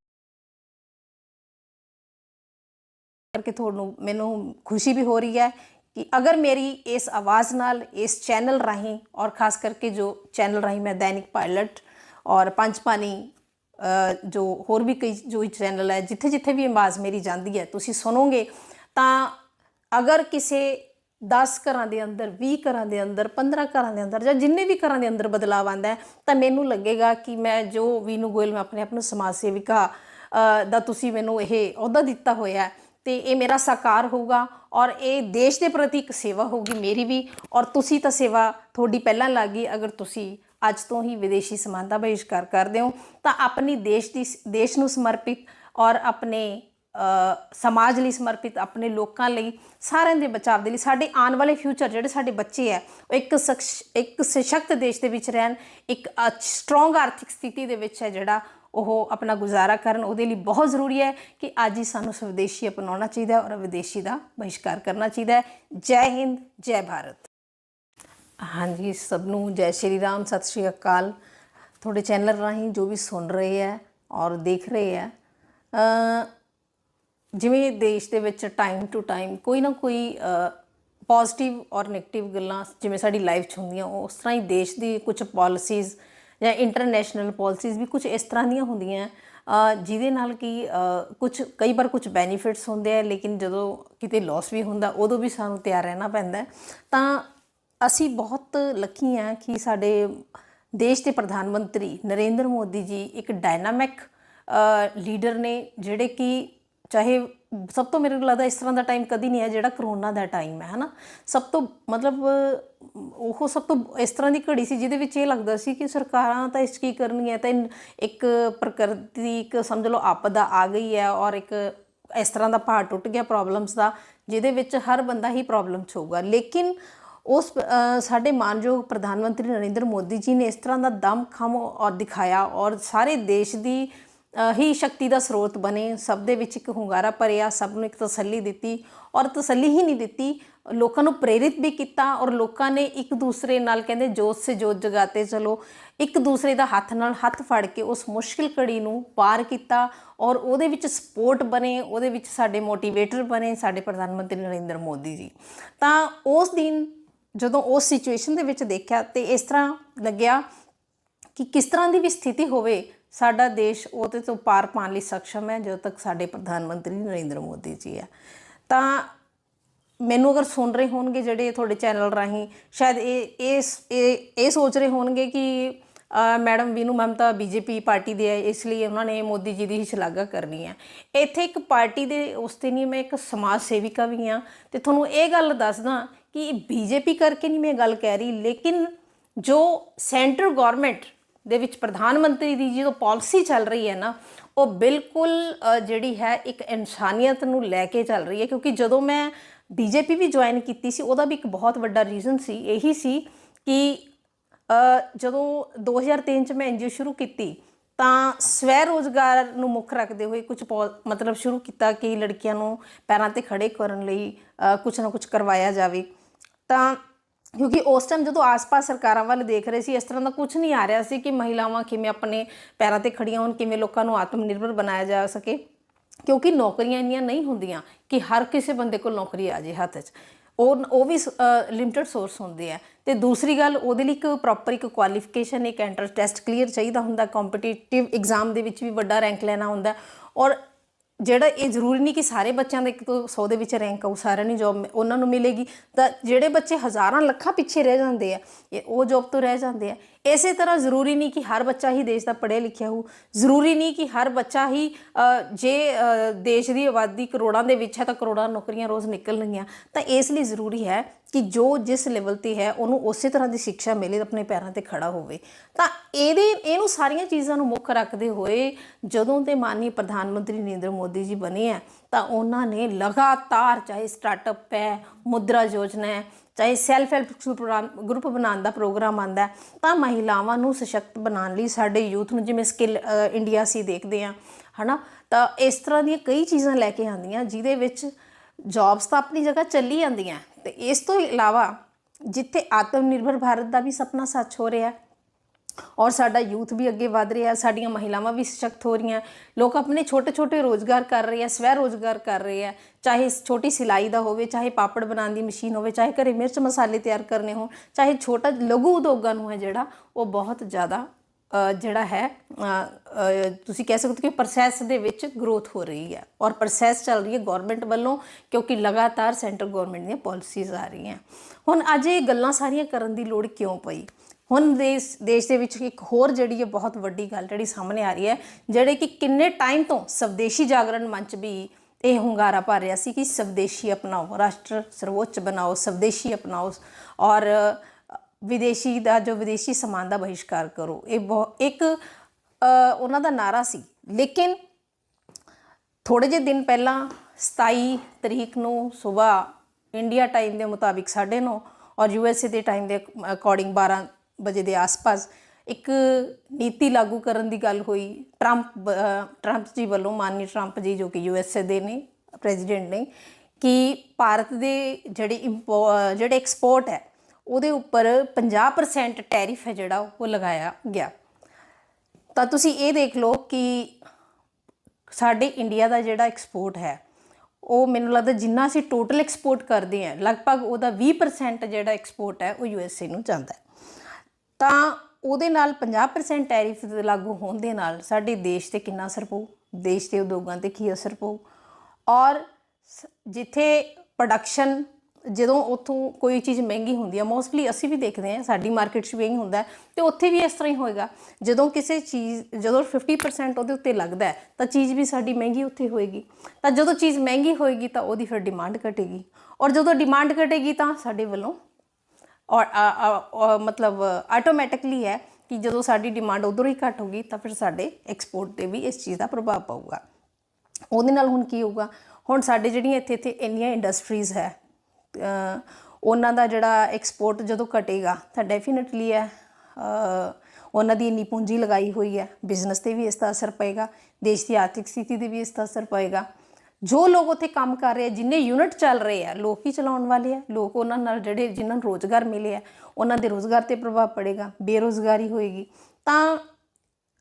ਕਰਕੇ ਤੁਹਾਨੂੰ, ਮੈਨੂੰ ਖੁਸ਼ੀ ਵੀ ਹੋ ਰਹੀ ਹੈ ਕਿ ਅਗਰ ਮੇਰੀ ਇਸ ਆਵਾਜ਼ ਨਾਲ, ਇਸ ਚੈਨਲ ਰਾਹੀਂ ਔਰ ਖਾਸ ਕਰਕੇ ਜੋ ਚੈਨਲ ਰਾਹੀਂ ਮੈਂ ਦੈਨਿਕ ਪਾਇਲਟ ਔਰ ਪੰਚਪਾਨੀ ਜੋ ਹੋਰ ਵੀ ਕਈ, ਜੋ ਚੈਨਲ ਹੈ ਜਿੱਥੇ ਜਿੱਥੇ ਵੀ ਆਵਾਜ਼ ਮੇਰੀ ਜਾਂਦੀ ਹੈ, ਤੁਸੀਂ ਸੁਣੋਗੇ, ਤਾਂ ਅਗਰ ਕਿਸੇ 10 ਘਰਾਂ ਦੇ ਅੰਦਰ 20 ਘਰਾਂ ਦੇ ਅੰਦਰ 15 ਘਰਾਂ ਦੇ ਅੰਦਰ ਜਾਂ ਜਿੰਨੇ ਵੀ ਘਰਾਂ ਦੇ ਅੰਦਰ ਬਦਲਾਅ ਆਉਂਦਾ ਤਾਂ ਮੈਨੂੰ ਲੱਗੇਗਾ ਕਿ ਮੈਂ ਜੋ ਵੀਨੂ ਗੋਇਲ ਮੈਂ ਆਪਣੇ ਆਪ ਨੂੰ ਸਮਾਜ ਸੇਵਿਕਾ ਦਾ ਤੁਸੀਂ ਮੈਨੂੰ ਇਹ ਅਹੁਦਾ ਦਿੱਤਾ ਹੋਇਆ ਹੈ ਤੇ ਇਹ ਮੇਰਾ ਸਾਕਾਰ ਹੋਊਗਾ ਔਰ ਇਹ ਦੇਸ਼ ਦੇ ਪ੍ਰਤੀ ਇੱਕ ਸੇਵਾ ਹੋਊਗੀ ਮੇਰੀ ਵੀ ਔਰ ਤੁਸੀਂ ਤਾਂ ਸੇਵਾ ਤੁਹਾਡੀ ਪਹਿਲਾਂ ਲੱਗੀ, ਅਗਰ ਤੁਸੀਂ ਅੱਜ ਤੋਂ ਹੀ ਵਿਦੇਸ਼ੀ ਸਮਾਨ ਦਾ ਬਹਿਸ਼ਕਾਰ ਕਰਦੇ ਹੋ, ਤਾਂ ਆਪਣੀ ਦੇਸ਼ ਦੀ ਦੇਸ਼ ਨੂੰ ਸਮਰਪਿਤ ਔਰ ਆਪਣੇ ਸਮਾਜ ਲਈ ਸਮਰਪਿਤ, ਆਪਣੇ ਲੋਕਾਂ ਲਈ ਸਾਰਿਆਂ ਦੇ ਬਚਾਅ ਦੇ ਲਈ ਸਾਡੇ ਆਉਣ ਵਾਲੇ ਫਿਊਚਰ ਜਿਹੜੇ ਸਾਡੇ ਬੱਚੇ ਹੈ, ਉਹ ਇੱਕ ਸਖਸ਼, ਇੱਕ ਸਸ਼ਕਤ ਦੇਸ਼ ਦੇ ਵਿੱਚ ਰਹਿਣ, ਇੱਕ ਸਟਰੋਂਗ ਆਰਥਿਕ ਸਥਿਤੀ ਦੇ ਵਿੱਚ ਹੈ ਜਿਹੜਾ ਉਹ ਆਪਣਾ ਗੁਜ਼ਾਰਾ ਕਰਨ ਉਹਦੇ ਲਈ ਬਹੁਤ ਜ਼ਰੂਰੀ ਹੈ ਕਿ ਅੱਜ ਹੀ ਸਾਨੂੰ ਸਵਦੇਸ਼ੀ ਅਪਣਾਉਣਾ ਚਾਹੀਦਾ ਔਰ ਵਿਦੇਸ਼ੀ ਦਾ ਬਹਿਸ਼ਕਾਰ ਕਰਨਾ ਚਾਹੀਦਾ ਹੈ। ਜੈ ਹਿੰਦ, ਜੈ ਭਾਰਤ। ਹਾਂਜੀ, ਸਭ ਨੂੰ ਜੈ ਸ਼੍ਰੀ ਰਾਮ, ਸਤਿ ਸ਼੍ਰੀ ਅਕਾਲ। ਤੁਹਾਡੇ ਚੈਨਲ ਰਾਹੀਂ ਜੋ ਵੀ ਸੁਣ ਰਹੇ ਹੈ ਔਰ ਦੇਖ ਰਹੇ ਹੈ ਜਿਵੇਂ ਦੇਸ਼ ਦੇ ਵਿੱਚ ਟਾਈਮ ਟੂ ਟਾਈਮ ਕੋਈ ਨਾ ਕੋਈ ਪੋਜ਼ਿਟਿਵ ਔਰ 네ਗੇਟਿਵ ਗੱਲਾਂ ਜਿਵੇਂ ਸਾਡੀ ਲਾਈਫ 'ਚ ਹੁੰਦੀਆਂ, ਉਹ ਉਸ ਤਰ੍ਹਾਂ ਹੀ ਦੇਸ਼ ਦੀ ਕੁਝ ਪਾਲਿਸੀਜ਼ ਜਾਂ ਇੰਟਰਨੈਸ਼ਨਲ ਪਾਲਿਸੀਜ਼ ਵੀ ਕੁਝ ਇਸ ਤਰ੍ਹਾਂ ਦੀਆਂ ਹੁੰਦੀਆਂ ਜਿਹਦੇ ਨਾਲ ਕਿ ਕੁਝ ਕਈ ਵਾਰ ਕੁਝ ਬੈਨੀਫਿਟਸ ਹੁੰਦੇ ਆ, ਲੇਕਿਨ ਜਦੋਂ ਕਿਤੇ ਲਾਸ ਵੀ ਹੁੰਦਾ, ਉਦੋਂ ਵੀ ਸਾਨੂੰ ਤਿਆਰ ਰਹਿਣਾ ਪੈਂਦਾ ਤਾਂ ਅਸੀਂ ਬਹੁਤ ਲੱਕੀ ਹਾਂ ਕਿ ਸਾਡੇ ਦੇਸ਼ ਦੇ ਪ੍ਰਧਾਨ ਮੰਤਰੀ ਨਰਿੰਦਰ ਮੋਦੀ ਜੀ ਇੱਕ ਡਾਇਨਾਮਿਕ ਲੀਡਰ ਨੇ ਜਿਹੜੇ ਕਿ ਚਾਹੇ ਸਭ ਤੋਂ ਮੇਰੇ ਲੱਗਦਾ ਇਸ ਤਰ੍ਹਾਂ ਦਾ ਟਾਈਮ ਕਦੀ ਨਹੀਂ ਹੈ ਜਿਹੜਾ ਕਰੋਨਾ ਦਾ ਟਾਈਮ ਹੈ, ਹਨਾ? ਸਭ ਤੋਂ, ਮਤਲਬ, ਉਹ ਸਭ ਤੋਂ ਇਸ ਤਰ੍ਹਾਂ ਦੀ ਘੜੀ ਸੀ ਜਿਹਦੇ ਵਿੱਚ ਇਹ ਲੱਗਦਾ ਸੀ ਕਿ ਸਰਕਾਰਾਂ ਤਾਂ ਇਸ ਕੀ ਕਰਨਗੀਆਂ, ਤਾਂ ਇਨ- ਇੱਕ ਪ੍ਰਕਿਰਤਿਕ ਸਮਝ ਲਓ ਆਪਦਾ ਆ ਗਈ ਹੈ ਔਰ ਇੱਕ ਇਸ ਤਰ੍ਹਾਂ ਦਾ ਪਹਾੜ ਟੁੱਟ ਗਿਆ ਪ੍ਰੋਬਲਮਸ ਦਾ, ਜਿਹਦੇ ਵਿੱਚ ਹਰ ਬੰਦਾ ਹੀ ਪ੍ਰੋਬਲਮ ਹੋਊਗਾ। ਲੇਕਿਨ ਉਸ ਸਾਡੇ ਮਾਨਯੋਗ ਪ੍ਰਧਾਨ ਮੰਤਰੀ ਨਰਿੰਦਰ ਮੋਦੀ ਜੀ ਨੇ ਇਸ ਤਰ੍ਹਾਂ ਦਾ ਦਮ ਖਮ ਔਰ ਦਿਖਾਇਆ ਔਰ ਸਾਰੇ ਦੇਸ਼ ਦੀ ਹੀ ਸ਼ਕਤੀ ਦਾ ਸਰੋਤ ਬਣੇ, ਸਭ ਦੇ ਵਿੱਚ ਇੱਕ ਹੁੰਗਾਰਾ ਭਰਿਆ, ਸਭ ਨੂੰ ਇੱਕ ਤਸੱਲੀ ਦਿੱਤੀ ਔਰ ਤਸੱਲੀ ਹੀ ਨਹੀਂ ਦਿੱਤੀ, ਲੋਕਾਂ ਨੂੰ ਪ੍ਰੇਰਿਤ ਵੀ ਕੀਤਾ ਔਰ ਲੋਕਾਂ ਨੇ ਇੱਕ ਦੂਸਰੇ ਨਾਲ ਕਹਿੰਦੇ ਜੋਤ ਸੇ ਜੋਤ ਜਗਾਤੇ ਚਲੋ, ਇੱਕ ਦੂਸਰੇ ਦਾ ਹੱਥ ਨਾਲ ਹੱਥ ਫੜ ਕੇ ਉਸ ਮੁਸ਼ਕਿਲ ਘੜੀ ਨੂੰ ਪਾਰ ਕੀਤਾ ਔਰ ਉਹਦੇ ਵਿੱਚ ਸਪੋਰਟ ਬਣੇ, ਉਹਦੇ ਵਿੱਚ ਸਾਡੇ ਮੋਟੀਵੇਟਰ ਬਣੇ ਸਾਡੇ ਪ੍ਰਧਾਨ ਮੰਤਰੀ ਨਰਿੰਦਰ ਮੋਦੀ ਜੀ। ਤਾਂ ਉਸ ਦਿਨ ਜਦੋਂ ਉਸ ਸਿਚੁਏਸ਼ਨ ਦੇ ਵਿੱਚ ਦੇਖਿਆ ਤੇ ਇਸ ਤਰ੍ਹਾਂ ਲੱਗਿਆ ਕਿ ਕਿਸ ਤਰ੍ਹਾਂ ਦੀ ਵੀ ਸਥਿਤੀ ਹੋਵੇ ਸਾਡਾ ਦੇਸ਼ ਉਹਦੇ ਤੋਂ ਪਾਰ ਪਾਉਣ ਲਈ ਸક્ષਮ ਹੈ, ਜਦੋਂ ਤੱਕ ਸਾਡੇ ਪ੍ਰਧਾਨ ਮੰਤਰੀ ਨਰਿੰਦਰ ਮੋਦੀ ਜੀ ਹੈ। ਤਾਂ ਮੈਨੂੰ ਅਗਰ ਸੁਣ ਰਹੇ ਹੋਣਗੇ ਜਿਹੜੇ ਤੁਹਾਡੇ ਚੈਨਲ ਰਾਹੀਂ, ਸ਼ਾਇਦ ਇਹ ਇਸ ਇਹ ਇਹ ਸੋਚ ਰਹੇ ਹੋਣਗੇ ਕਿ ਮੈਡਮ ਵੀਨੂ ਮੈਮ ਤਾਂ ਬੀਜੇਪੀ ਪਾਰਟੀ ਦੇ ਹੈ, ਇਸ ਲਈ ਉਹਨਾਂ ਨੇ ਮੋਦੀ ਜੀ ਦੀ ਹੀ ਸ਼ਲਾਘਾ ਕਰਨੀ ਹੈ। ਇੱਥੇ ਇੱਕ ਪਾਰਟੀ ਦੇ, ਉਸ ਤੇ ਨਹੀਂ, ਮੈਂ ਇੱਕ ਸਮਾਜ ਸੇਵਿਕਾ ਵੀ ਹਾਂ। ਤੇ ਤੁਹਾਨੂੰ ਇਹ ਗੱਲ ਦੱਸਦਾ ਕਿ ਬੀਜੇਪੀ ਕਰਕੇ ਨਹੀਂ ਮੈਂ ਗੱਲ ਕਹਿ ਰਹੀ, ਲੇਕਿਨ ਜੋ ਸੈਂਟਰ ਗਵਰਨਮੈਂਟ ਦੇ ਵਿੱਚ ਪ੍ਰਧਾਨ ਮੰਤਰੀ ਦੀ ਜਦੋਂ ਪਾਲਿਸੀ ਚੱਲ ਰਹੀ ਹੈ ਨਾ ਉਹ ਬਿਲਕੁਲ ਜਿਹੜੀ ਹੈ ਇੱਕ ਇਨਸਾਨੀਅਤ ਨੂੰ ਲੈ ਕੇ ਚੱਲ ਰਹੀ ਹੈ। ਕਿਉਂਕਿ ਜਦੋਂ ਮੈਂ ਬੀਜੇਪੀ ਵੀ ਜੁਆਇਨ ਕੀਤੀ ਸੀ ਉਹਦਾ ਵੀ ਇੱਕ ਬਹੁਤ ਵੱਡਾ ਰੀਜ਼ਨ ਸੀ ਇਹੀ ਸੀ ਕਿ ਅ, ਜਦੋਂ 2003 ਚ ਮੈਂ ਐਨਜੀਓ ਸ਼ੁਰੂ ਕੀਤੀ ਤਾਂ ਸਵੈ ਰੋਜ਼ਗਾਰ ਨੂੰ ਮੁੱਖ ਰੱਖਦੇ ਹੋਏ ਕੁਝ ਮਤਲਬ ਸ਼ੁਰੂ ਕੀਤਾ ਕਿ ਲੜਕੀਆਂ ਨੂੰ ਪੈਰਾਂ ਤੇ ਖੜੇ ਕਰਨ ਲਈ ਅ, ਕੁਝ ਨਾ ਕੁਝ ਕਰਵਾਇਆ ਜਾਵੇ। ਤਾਂ ਕਿਉਂਕਿ ਉਸ ਟਾਈਮ ਜਦੋਂ ਆਸ-ਪਾਸ ਸਰਕਾਰਾਂ ਵੱਲ ਦੇਖ ਰਹੇ ਸੀ, ਇਸ ਤਰ੍ਹਾਂ ਦਾ ਕੁਝ ਨਹੀਂ ਆ ਰਿਹਾ ਸੀ ਕਿ ਮਹਿਲਾਵਾਂ ਕਿਵੇਂ ਆਪਣੇ ਪੈਰਾਂ ਤੇ ਖੜੀਆਂ ਹੋਣ, ਕਿਵੇਂ ਲੋਕਾਂ ਨੂੰ ਆਤਮ ਨਿਰਭਰ ਬਣਾਇਆ ਜਾ ਸਕੇ। ਕਿਉਂਕਿ ਨੌਕਰੀਆਂ ਇੰਨੀਆਂ ਨਹੀਂ ਹੁੰਦੀਆਂ ਕਿ ਹਰ ਕਿਸੇ ਬੰਦੇ ਕੋਲ ਨੌਕਰੀ ਆ ਜੇ ਹੱਥ 'ਚ। ਉਹ ਉਹ ਵੀ ਲਿਮਟਿਡ ਸੋਰਸ ਹੁੰਦੇ ਆ। ਤੇ ਦੂਸਰੀ ਗੱਲ, ਉਹਦੇ ਲਈ ਇੱਕ ਪ੍ਰੋਪਰ ਇੱਕ ਕੁਆਲੀਫਿਕੇਸ਼ਨ ਇੱਕ ਐਂਟਰਸ ਟੈਸਟ ਕਲੀਅਰ ਚਾਹੀਦਾ ਹੁੰਦਾ ਕੰਪੀਟੀਟਿਵ ਐਗਜ਼ਾਮ ਦੇ ਵਿੱਚ ਵੀ ਵੱਡਾ ਰੈਂਕ ਲੈਣਾ ਹੁੰਦਾ। ਔਰ ਜਿਹੜਾ ਇਹ ਜ਼ਰੂਰੀ ਨਹੀਂ ਕਿ ਸਾਰੇ ਬੱਚਿਆਂ ਦਾ ਇੱਕ ਤੋਂ 100 ਦੇ ਵਿੱਚ ਰੈਂਕ ਆਊ, ਸਾਰਿਆਂ ਨੂੰ ਜੋਬ ਉਹਨਾਂ ਨੂੰ ਮਿਲੇਗੀ। ਤਾਂ ਜਿਹੜੇ ਬੱਚੇ ਹਜ਼ਾਰਾਂ ਲੱਖਾਂ ਪਿੱਛੇ ਰਹਿ ਜਾਂਦੇ ਆ, ਇਹ ਉਹ ਜੋਬ ਤੋਂ ਰਹਿ ਜਾਂਦੇ ਆ। ਇਸੇ ਤਰ੍ਹਾਂ ਜ਼ਰੂਰੀ ਨਹੀਂ ਕਿ ਹਰ ਬੱਚਾ ਹੀ ਦੇਸ਼ ਦਾ ਪੜ੍ਹਿਆ ਲਿਖਿਆ ਹੋ ਜ਼ਰੂਰੀ ਨਹੀਂ ਕਿ ਹਰ ਬੱਚਾ ਹੀ ਜੇ ਦੇਸ਼ ਦੀ ਆਬਾਦੀ ਕਰੋੜਾਂ ਦੇ ਵਿੱਚ ਹੈ ਤਾਂ ਕਰੋੜਾਂ ਨੌਕਰੀਆਂ ਰੋਜ਼ ਨਿਕਲਣਗੀਆਂ। ਤਾਂ ਇਸ ਲਈ ਜ਼ਰੂਰੀ ਹੈ ਕਿ ਜੋ ਜਿਸ ਲੈਵਲ ਤੇ ਹੈ, ਉਹਨੂੰ ਉਸੇ ਤਰ੍ਹਾਂ ਦੀ ਸਿੱਖਿਆ ਮਿਲੇ, ਆਪਣੇ ਪੈਰਾਂ ਤੇ ਖੜਾ ਹੋਵੇ। ਤਾਂ ਇਹਦੇ, ਇਹਨੂੰ ਸਾਰੀਆਂ ਚੀਜ਼ਾਂ ਨੂੰ ਮੁੱਖ ਰੱਖਦੇ ਹੋਏ ਜਦੋਂ ਦੇ ਮਾਨਨੀय ਪ੍ਰਧਾਨ ਮੰਤਰੀ ਨਰਿੰਦਰ ਮੋਦੀ ਜੀ ਬਣੇ ਆ, ਤਾਂ ਉਹਨਾਂ ਨੇ ਲਗਾਤਾਰ ਚਾਹੇ ਸਟਾਰਟਅਪ ਹੈ, ਮੁਦਰਾ ਯੋਜਨਾ ਹੈ ਚਾਹੇ ਸੈਲਫ ਹੈਲਪ ਗਰੁੱਪ ਬਣਾਉਣ ਦਾ ਪ੍ਰੋਗਰਾਮ ਆਂਦਾ ਤਾਂ ਮਹਿਲਾਵਾਂ ਨੂੰ ਸਸ਼ਕਤ ਬਣਾਉਣ ਲਈ ਸਾਡੇ ਯੂਥ ਨੂੰ ਜਿਵੇਂ ਸਕਿੱਲ ਇੰਡੀਆ ਸੀ ਦੇਖਦੇ ਆ ਹਨਾ? ਤਾਂ ਇਸ ਤਰ੍ਹਾਂ ਦੀਆਂ ਕਈ ਚੀਜ਼ਾਂ ਲੈ ਕੇ ਆਉਂਦੀਆਂ, ਜਿਹਦੇ ਵਿੱਚ ਜੌਬਸ ਤਾਂ ਆਪਣੀ ਜਗ੍ਹਾ ਚੱਲੀ ਜਾਂਦੀਆਂ, ਤੇ ਇਸ ਤੋਂ ਇਲਾਵਾ ਜਿੱਥੇ ਆਤਮ ਨਿਰਭਰ ਭਾਰਤ ਦਾ ਵੀ ਸੁਪਨਾ ਸੱਚ ਹੋ ਰਿਹਾ ਹੈ ਔਰ ਸਾਡਾ ਯੂਥ ਵੀ ਅੱਗੇ ਵਧ ਰਿਹਾ, ਸਾਡੀਆਂ ਮਹਿਲਾਵਾਂ ਵੀ ਸਸ਼ਕਤ ਹੋ ਰਹੀਆਂ, ਲੋਕ ਆਪਣੇ ਛੋਟੇ-ਛੋਟੇ ਰੋਜ਼ਗਾਰ ਕਰ ਰਹੇ ਆ, ਸਵੈ ਰੋਜ਼ਗਾਰ ਕਰ ਰਹੇ ਆ, ਚਾਹੇ ਛੋਟੀ ਸਿਲਾਈ ਦਾ ਹੋਵੇ, ਚਾਹੇ ਪਾਪੜ ਬਣਾਉਣ ਦੀ ਮਸ਼ੀਨ ਹੋਵੇ, ਚਾਹੇ ਘਰੇ ਮਿਰਚ ਮਸਾਲੇ ਤਿਆਰ ਕਰਨੇ ਹੋਣ, ਚਾਹੇ ਛੋਟਾ ਲਘੂ ਉਦਯੋਗਾਂ ਨੂੰ ਹੈ ਜਿਹੜਾ, ਉਹ ਬਹੁਤ ਜ਼ਿਆਦਾ ਜਿਹੜਾ ਹੈ ਤੁਸੀਂ ਕਹਿ ਸਕਦੇ ਹੋ ਕਿ ਪ੍ਰੋਸੈਸ ਦੇ ਵਿੱਚ ਗਰੋਥ ਹੋ ਰਹੀ ਹੈ ਔਰ ਪ੍ਰੋਸੈਸ ਚੱਲ ਰਹੀ ਹੈ ਗਵਰਨਮੈਂਟ ਵੱਲੋਂ, ਕਿਉਂਕਿ ਲਗਾਤਾਰ ਸੈਂਟਰ ਗਵਰਨਮੈਂਟ ਦੀਆਂ ਪਾਲਿਸੀਜ਼ ਆ ਰਹੀਆਂ। ਹੁਣ ਅੱਜ ਇਹ ਗੱਲਾਂ ਸਾਰੀਆਂ ਕਰਨ ਦੀ ਲੋੜ ਕਿਉਂ ਪਈ? ਹੁਣ ਦੇਸ਼ ਦੇਸ਼ ਦੇ ਵਿੱਚ ਇੱਕ ਹੋਰ ਜਿਹੜੀ ਹੈ ਬਹੁਤ ਵੱਡੀ ਗੱਲ ਜਿਹੜੀ ਸਾਹਮਣੇ ਆ ਰਹੀ ਹੈ, ਜਿਹੜੇ ਕਿ ਕਿੰਨੇ ਟਾਈਮ ਤੋਂ ਸਵਦੇਸ਼ੀ ਜਾਗਰਣ ਮੰਚ ਵੀ ਇਹ ਹੁੰਗਾਰਾ ਭਰ ਰਿਹਾ ਸੀ ਕਿ ਸਵਦੇਸ਼ੀ ਅਪਣਾਓ, ਰਾਸ਼ਟਰ ਸਰਵੋੱਚ ਬਣਾਓ, ਸਵਦੇਸ਼ੀ ਅਪਣਾਓ ਔਰ ਵਿਦੇਸ਼ੀ ਦਾ ਜੋ ਵਿਦੇਸ਼ੀ ਸਮਾਨ ਦਾ ਬਹਿਸ਼ਕਾਰ ਕਰੋ। ਇਹ ਬਹੁ- ਇੱਕ ਉਹਨਾਂ ਦਾ ਨਾਰਾ ਸੀ। ਲੇਕਿਨ ਥੋੜੇ ਜਿਹੇ ਦਿਨ ਪਹਿਲਾਂ 27 ਤਰੀਕ ਨੂੰ ਸਵੇਰ ਇੰਡੀਆ ਟਾਈਮ ਦੇ ਮੁਤਾਬਿਕ 9:30 ਔਰ ਯੂਐਸਏ ਦੇ ਟਾਈਮ ਦੇ ਅਕੋਰਡਿੰਗ 12 ਵਜੇ ਦੇ ਆਸ-ਪਾਸ ਇੱਕ ਨੀਤੀ ਲਾਗੂ ਕਰਨ ਦੀ ਗੱਲ ਹੋਈ। ਟਰੰਪ ਟਰੰਪ ਜੀ ਵੱਲੋਂ ਮਾਨਨੀ ਟਰੰਪ ਜੀ ਜੋ ਕਿ ਯੂਐਸਏ ਦੇ ਨੇ ਪ੍ਰੈਜ਼ੀਡੈਂਟ ਨੇ, ਕਿ ਭਾਰਤ ਦੇ ਜਿਹੜੇ ਇੰਪੋ- ਜਿਹੜੇ ਐਕਸਪੋਰਟ ਹੈ, ਉਹਦੇ ਉੱਪਰ 50% ਟੈਰਿਫ ਹੈ ਜਿਹੜਾ ਉਹ ਲਗਾਇਆ ਗਿਆ। ਤਾਂ ਤੁਸੀਂ ਇਹ ਦੇਖ ਲਓ ਕਿ ਸਾਡੇ ਇੰਡੀਆ ਦਾ ਜਿਹੜਾ ਐਕਸਪੋਰਟ ਹੈ, ਉਹ ਮੈਨੂੰ ਲੱਗਦਾ ਜਿੰਨਾ ਅਸੀਂ ਟੋਟਲ ਐਕਸਪੋਰਟ ਕਰਦੇ ਹਾਂ, ਲਗਭਗ ਉਹਦਾ 20% ਜਿਹੜਾ ਐਕਸਪੋਰਟ ਹੈ, ਉਹ ਯੂਐਸਏ ਨੂੰ ਜਾਂਦਾ ਹੈ। ਤਾਂ ਉਹਦੇ ਨਾਲ 50% ਟੈਰਿਫ ਲਾਗੂ ਹੋਣ ਦੇ ਨਾਲ ਸਾਡੇ ਦੇਸ਼ ਤੇ ਕਿੰਨਾ ਅਸਰ ਪਊ? ਦੇਸ਼ ਦੇ ਉਦਯੋਗਾਂ ਤੇ ਕੀ ਅਸਰ ਪਊ? ਔਰ ਸ- ਜਿੱਥੇ ਪ੍ਰੋਡਕਸ਼ਨ ਜਦੋਂ ਉੱਥੋਂ ਕੋਈ ਚੀਜ਼ ਮਹਿੰਗੀ ਹੁੰਦੀ ਹੈ ਮੋਸਟਲੀ ਅਸੀਂ ਵੀ ਦੇਖਦੇ ਹਾਂ, ਸਾਡੀ ਮਾਰਕੀਟ 'ਚ ਵੀ ਇਹੀ ਹੁੰਦਾ ਹੈ ਤੇ ਉੱਥੇ ਵੀ ਇਸ ਤਰ੍ਹਾਂ ਹੀ ਹੋਏਗਾ। ਜਦੋਂ ਕਿਸੇ ਚੀਜ਼, ਜਦੋਂ 50% ਉਹਦੇ ਉੱਤੇ ਲੱਗਦਾ ਹੈ, ਤਾਂ ਚੀਜ਼ ਵੀ ਸਾਡੀ ਮਹਿੰਗੀ ਉੱਥੇ ਹੋਏਗੀ। ਤਾਂ ਜਦੋਂ ਚੀਜ਼ ਮਹਿੰਗੀ ਹੋਏਗੀ ਤਾਂ ਉਹਦੀ ਫਿਰ ਡਿਮਾਂਡ ਘਟੇਗੀ। ਔਰ ਜਦੋਂ ਡਿਮਾਂਡ ਘਟੇਗੀ ਤਾਂ ਸਾਡੇ ਵੱਲੋਂ ਔਰ, ਅ- ਮਤਲਬ ਆਟੋਮੈਟਿਕਲੀ ਹੈ ਕਿ ਜਦੋਂ ਸਾਡੀ ਡਿਮਾਂਡ ਉਧਰੋਂ ਹੀ ਘਟ ਹੋਗੀ ਤਾਂ ਫਿਰ ਸਾਡੇ ਐਕਸਪੋਰਟ ਤੇ ਵੀ ਇਸ ਚੀਜ਼ ਦਾ ਪ੍ਰਭਾਵ ਪਊਗਾ। ਉਹਦੇ ਨਾਲ ਹੁਣ ਕੀ ਹੋਊਗਾ? ਹੁਣ ਸਾਡੇ ਜਿਹੜੀਆਂ ਇੱਥੇ ਇੱਥੇ ਇੰਨੀਆਂ ਇੰਡਸਟਰੀਜ਼ ਹੈ ਉਹਨਾਂ ਦਾ ਜਿਹੜਾ ਐਕਸਪੋਰਟ ਜਦੋਂ ਘਟੇਗਾ ਤਾਂ ਡੈਫੀਨਿਟਲੀ ਹੈ ਉਹਨਾਂ ਦੀ ਇੰਨੀ ਪੂੰਜੀ ਲਗਾਈ ਹੋਈ ਹੈ ਬਿਜ਼ਨਸ ਤੇ ਵੀ ਇਸ ਦਾ ਅਸਰ ਪਏਗਾ, ਦੇਸ਼ ਦੀ ਆਰਥਿਕ ਸਥਿਤੀ ਤੇ ਵੀ ਇਸ ਦਾ ਅਸਰ ਪਏਗਾ। ਜੋ ਲੋਕ ਉੱਥੇ ਕੰਮ ਕਰ ਰਹੇ ਆ, ਜਿੰਨੇ ਯੂਨਿਟ ਚੱਲ ਰਹੇ ਆ, ਲੋਕ ਹੀ ਚਲਾਉਣ ਵਾਲੇ ਆ, ਲੋਕ ਉਹਨਾਂ ਨਾਲ ਜਿਹੜੇ ਜਿਨ੍ਹਾਂ ਨੂੰ ਰੋਜ਼ਗਾਰ ਮਿਲੇ ਆ, ਉਹਨਾਂ ਦੇ ਰੋਜ਼ਗਾਰ ਤੇ ਪ੍ਰਭਾਵ ਪੜੇਗਾ, ਬੇਰੋਜ਼ਗਾਰੀ ਹੋਏਗੀ। ਤਾਂ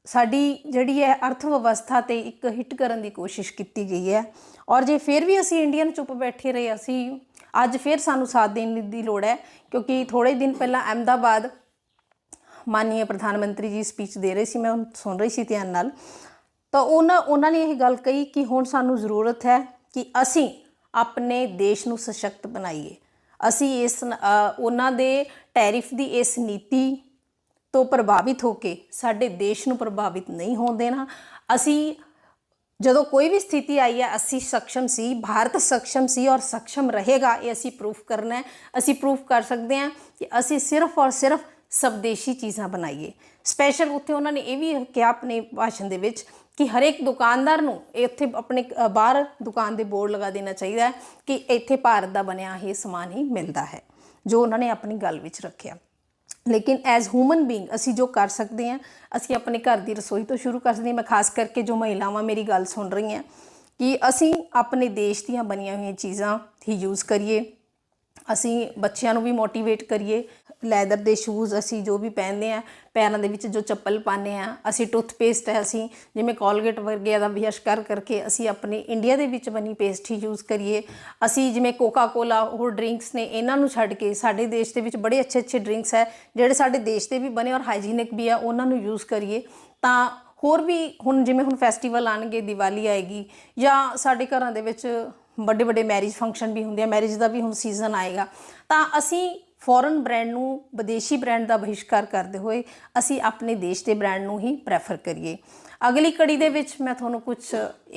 ਸਾਡੀ ਜਿਹੜੀ ਹੈ ਅਰਥ ਵਿਵਸਥਾ ਤੇ ਇੱਕ ਹਿੱਟ ਕਰਨ ਦੀ ਕੋਸ਼ਿਸ਼ ਕੀਤੀ ਗਈ ਹੈ। ਔਰ ਜੇ ਫਿਰ ਵੀ ਅਸੀਂ ਇੰਡੀਅਨ ਚੁੱਪ ਬੈਠੇ ਰਹੇ, ਅਸੀਂ ਅੱਜ ਫਿਰ ਸਾਨੂੰ ਸਾਥ ਦੇਣ ਦੀ ਲੋੜ ਹੈ, ਕਿਉਂਕਿ ਥੋੜੇ ਦਿਨ ਪਹਿਲਾਂ ਅਹਿਮਦਾਬਾਦ ਮਾਨਨੀय ਪ੍ਰਧਾਨ ਮੰਤਰੀ ਜੀ ਸਪੀਚ ਦੇ ਰਹੇ ਸੀ, ਮੈਂ ਉਹ ਸੁਣ ਰਹੀ ਸੀ ਧਿਆਨ ਨਾਲ। ਤਾਂ ਉਹਨਾਂ ਉਹਨਾਂ ਨੇ ਇਹ ਗੱਲ ਕਹੀ ਕਿ ਹੁਣ ਸਾਨੂੰ ਜ਼ਰੂਰਤ ਹੈ ਕਿ ਅਸੀਂ ਆਪਣੇ ਦੇਸ਼ ਨੂੰ ਸਸ਼ਕਤ ਬਣਾਈਏ। ਅਸੀਂ ਇਸ ਉਹਨਾਂ ਦੇ ਟੈਰਿਫ ਦੀ ਇਸ ਨੀਤੀ ਤੋਂ ਪ੍ਰਭਾਵਿਤ ਹੋ ਕੇ ਸਾਡੇ ਦੇਸ਼ ਨੂੰ ਪ੍ਰਭਾਵਿਤ ਨਹੀਂ ਹੋਣ ਦੇਣਾ। ਅਸੀਂ ਜਦੋਂ ਕੋਈ ਵੀ ਸਥਿਤੀ ਆਈ ਹੈ, ਅਸੀਂ ਸક્ષਮ ਸੀ, ਭਾਰਤ ਸક્ષਮ ਸੀ ਔਰ ਸક્ષਮ ਰਹੇਗਾ, ਇਹ ਅਸੀਂ ਪ੍ਰੂਫ ਕਰਨਾ ਹੈ। ਅਸੀਂ ਪ੍ਰੂਫ ਕਰ ਸਕਦੇ ਹਾਂ ਕਿ ਅਸੀਂ ਸਿਰਫ ਔਰ ਸਿਰਫ ਸਵਦੇਸ਼ੀ ਚੀਜ਼ਾਂ ਬਣਾਈਏ। ਸਪੈਸ਼ਲ ਉੱਥੇ ਉਹਨਾਂ ਨੇ ਇਹ ਵੀ ਕਿਹਾ ਆਪਣੇ ਭਾਸ਼ਣ ਦੇ ਵਿੱਚ ਕਿ ਹਰੇਕ ਦੁਕਾਨਦਾਰ ਨੂੰ ਇੱਥੇ ਆਪਣੇ ਬਾਹਰ ਦੁਕਾਨ ਦੇ ਬੋਰਡ ਲਗਾ ਦੇਣਾ ਚਾਹੀਦਾ ਹੈ ਕਿ ਇੱਥੇ ਭਾਰਤ ਦਾ ਬਣਿਆ ਇਹ ਸਮਾਨ ਹੀ ਮਿਲਦਾ ਹੈ, ਜੋ ਉਹਨਾਂ ਨੇ ਆਪਣੀ ਗੱਲ ਵਿੱਚ ਰੱਖਿਆ। ਲੇਕਿਨ ਐਜ਼ ਹਿਊਮਨ ਬੀਇੰਗ ਅਸੀਂ ਜੋ ਕਰ ਸਕਦੇ ਹਾਂ, ਅਸੀਂ ਆਪਣੇ ਘਰ ਦੀ ਰਸੋਈ ਤੋਂ ਸ਼ੁਰੂ ਕਰ ਸਕਦੇ ਹਾਂ। ਮੈਂ ਖਾਸ ਕਰਕੇ ਜੋ ਮਹਿਲਾਵਾਂ ਮੇਰੀ ਗੱਲ ਸੁਣ ਰਹੀਆਂ, ਕਿ ਅਸੀਂ ਆਪਣੇ ਦੇਸ਼ ਦੀਆਂ ਬਣੀਆਂ ਹੋਈਆਂ ਚੀਜ਼ਾਂ ਹੀ ਯੂਜ਼ ਕਰੀਏ, ਅਸੀਂ ਬੱਚਿਆਂ ਨੂੰ ਵੀ ਮੋਟੀਵੇਟ ਕਰੀਏ ਲੈਦਰ ਦੇ ਸ਼ੂਜ਼ ਅਸੀਂ ਜੋ ਵੀ ਪਹਿਨਦੇ ਆ ਪੈਰਾਂ ਦੇ ਵਿੱਚ ਜੋ ਚੱਪਲ ਪਾਉਂਦੇ ਆ ਅਸੀਂ ਟੂਥਪੇਸਟ ਹੈ ਅਸੀਂ, ਜਿਵੇਂ ਕੋਲਗੇਟ ਵਰਗੇ ਦਾ ਵਿਸ਼ਕਾਰ ਕਰਕੇ ਅਸੀਂ ਆਪਣੇ ਇੰਡੀਆ ਦੇ ਵਿੱਚ ਬਣੀ ਪੇਸਟ ਹੀ ਯੂਜ਼ ਕਰੀਏ। ਅਸੀਂ ਜਿਵੇਂ ਕੋਕਾ ਕੋਲਾ ਹੋਰ ਡਰਿੰਕਸ ਨੇ, ਇਹਨਾਂ ਨੂੰ ਛੱਡ ਕੇ ਸਾਡੇ ਦੇਸ਼ ਦੇ ਵਿੱਚ ਬੜੇ ਅੱਛੇ ਅੱਛੇ ਡਰਿੰਕਸ ਹੈ, ਜਿਹੜੇ ਸਾਡੇ ਦੇਸ਼ ਦੇ ਵੀ ਬਣੇ ਔਰ ਹਾਈਜੀਨਿਕ ਵੀ ਆ, ਉਹਨਾਂ ਨੂੰ ਯੂਜ਼ ਕਰੀਏ। ਤਾਂ ਹੋਰ ਵੀ ਹੁਣ ਜਿਵੇਂ ਹੁਣ ਫੈਸਟੀਵਲ ਆਣਗੇ ਦੀਵਾਲੀ ਆਏਗੀ, ਜਾਂ ਸਾਡੇ ਘਰਾਂ ਦੇ ਵਿੱਚ ਵੱਡੇ ਵੱਡੇ ਮੈਰਿਜ ਫੰਕਸ਼ਨ ਵੀ ਹੁੰਦੇ ਆ ਮੈਰਿਜ ਦਾ ਵੀ ਹੁਣ ਸੀਜ਼ਨ ਆਏਗਾ, ਤਾਂ ਅਸੀਂ ਫੋਰਨ ਬ੍ਰਾਂਡ ਨੂੰ, ਵਿਦੇਸ਼ੀ ਬ੍ਰਾਂਡ ਦਾ ਬਹਿਸ਼ਕਾਰ ਕਰਦੇ ਹੋਏ ਅਸੀਂ ਆਪਣੇ ਦੇਸ਼ ਦੇ ਬ੍ਰਾਂਡ ਨੂੰ ਹੀ ਪ੍ਰੈਫਰ ਕਰੀਏ। ਅਗਲੀ ਕੜੀ ਦੇ ਵਿੱਚ ਮੈਂ ਤੁਹਾਨੂੰ ਕੁਝ